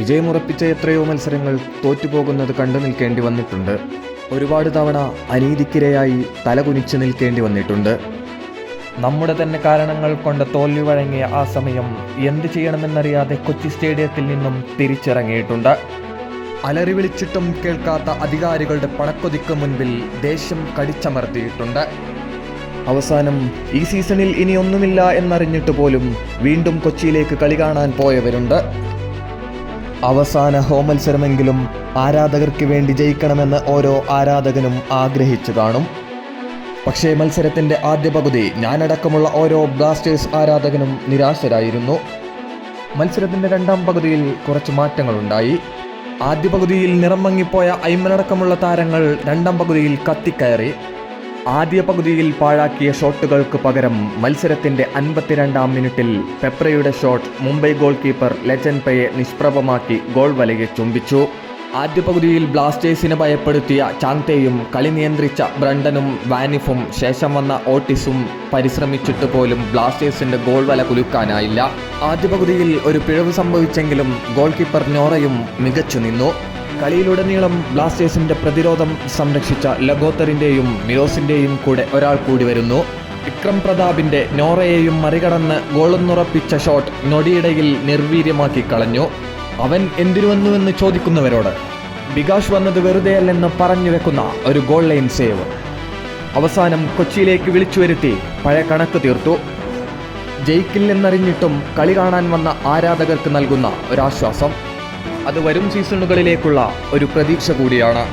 വിജയമുറപ്പിച്ച എത്രയോ മത്സരങ്ങൾ തോറ്റുപോകുന്നത് കണ്ടു നിൽക്കേണ്ടി വന്നിട്ടുണ്ട്. ഒരുപാട് തവണ അനീതിക്കിരയായി തലകുനിച്ച് നിൽക്കേണ്ടി വന്നിട്ടുണ്ട്. നമ്മുടെ തന്നെ കാരണങ്ങൾ കൊണ്ട് തോൽവി വഴങ്ങിയ ആ സമയം എന്ത് ചെയ്യണമെന്നറിയാതെ കൊച്ചി സ്റ്റേഡിയത്തിൽ നിന്നും തിരിച്ചിറങ്ങിയിട്ടുണ്ട്. അലറി വിളിച്ചിട്ടും കേൾക്കാത്ത അധികാരികളുടെ പണക്കൊതിക്ക് മുൻപിൽ ദേഷ്യം കടിച്ചമർത്തിയിട്ടുണ്ട്. അവസാനം ഈ സീസണിൽ ഇനിയൊന്നുമില്ല എന്നറിഞ്ഞിട്ട് പോലും വീണ്ടും കൊച്ചിയിലേക്ക് കളി കാണാൻ പോയവരുണ്ട്. അവസാന ഹോം മത്സരമെങ്കിലും ആരാധകർക്ക് വേണ്ടി ജയിക്കണമെന്ന് ഓരോ ആരാധകനും ആഗ്രഹിച്ചു കാണും. പക്ഷേ മത്സരത്തിന്റെ ആദ്യ പകുതി ഞാനടക്കമുള്ള ഓരോ ബ്ലാസ്റ്റേഴ്സ് ആരാധകനും നിരാശരായിരുന്നു. മത്സരത്തിന്റെ രണ്ടാം പകുതിയിൽ കുറച്ച് മാറ്റങ്ങളുണ്ടായി. ആദ്യ പകുതിയിൽ നിറം മങ്ങിപ്പോയ അയ്മനടക്കമുള്ള താരങ്ങൾ രണ്ടാം പകുതിയിൽ കത്തിക്കയറി. ആദ്യ പകുതിയിൽ പാഴാക്കിയ ഷോട്ടുകൾക്ക് പകരം മത്സരത്തിന്റെ അൻപത്തിരണ്ടാം മിനിറ്റിൽ പെപ്രയുടെ ഷോട്ട് മുംബൈ ഗോൾ കീപ്പർ ലെജൻ പയെ നിഷ്പ്രഭമാക്കി ഗോൾ വലയെ ചുംബിച്ചു. ആദ്യ പകുതിയിൽ ബ്ലാസ്റ്റേഴ്സിനെ ഭയപ്പെടുത്തിയ ചാങ്തയും കളി നിയന്ത്രിച്ച ബ്രണ്ടനും വാനിഫും ശേഷം വന്ന ഓട്ടിസും പരിശ്രമിച്ചിട്ട് പോലും ബ്ലാസ്റ്റേഴ്സിന്റെ ഗോൾ വല കുലുക്കാനായില്ല. ആദ്യ പകുതിയിൽ ഒരു പിഴവ് സംഭവിച്ചെങ്കിലും ഗോൾ കീപ്പർ നോറയും മികച്ചു നിന്നു. കളിയിലുടനീളം ബ്ലാസ്റ്റേഴ്സിന്റെ പ്രതിരോധം സംരക്ഷിച്ച ലഗോത്തറിന്റെയും മിറോസിന്റെയും കൂടെ ഒരാൾ കൂടി വരുന്നു. വിക്രം പ്രതാപിന്റെ നോറയെയും മറികടന്ന് ഗോളെന്നുറപ്പിച്ച ഷോട്ട് നൊടിയിടയിൽ നിർവീര്യമാക്കി കളഞ്ഞു. അവൻ എന്തിനു വന്നുവെന്ന് ചോദിക്കുന്നവരോട് ബികാഷ് വന്നത് വെറുതെയല്ലെന്ന് പറഞ്ഞു വെക്കുന്ന ഒരു ഗോൾ ലൈൻ സേവ് അവസാനം കൊച്ചിയിലേക്ക് വിളിച്ചു വരുത്തി പഴയ കണക്ക് തീർത്തു. ജയിക്കില്ലെന്നറിഞ്ഞിട്ടും കളി കാണാൻ വന്ന ആരാധകർക്ക് നൽകുന്ന ഒരാശ്വാസം അത് വരും സീസണുകളിലേക്കുള്ള ഒരു പ്രതീക്ഷ കൂടിയാണ്.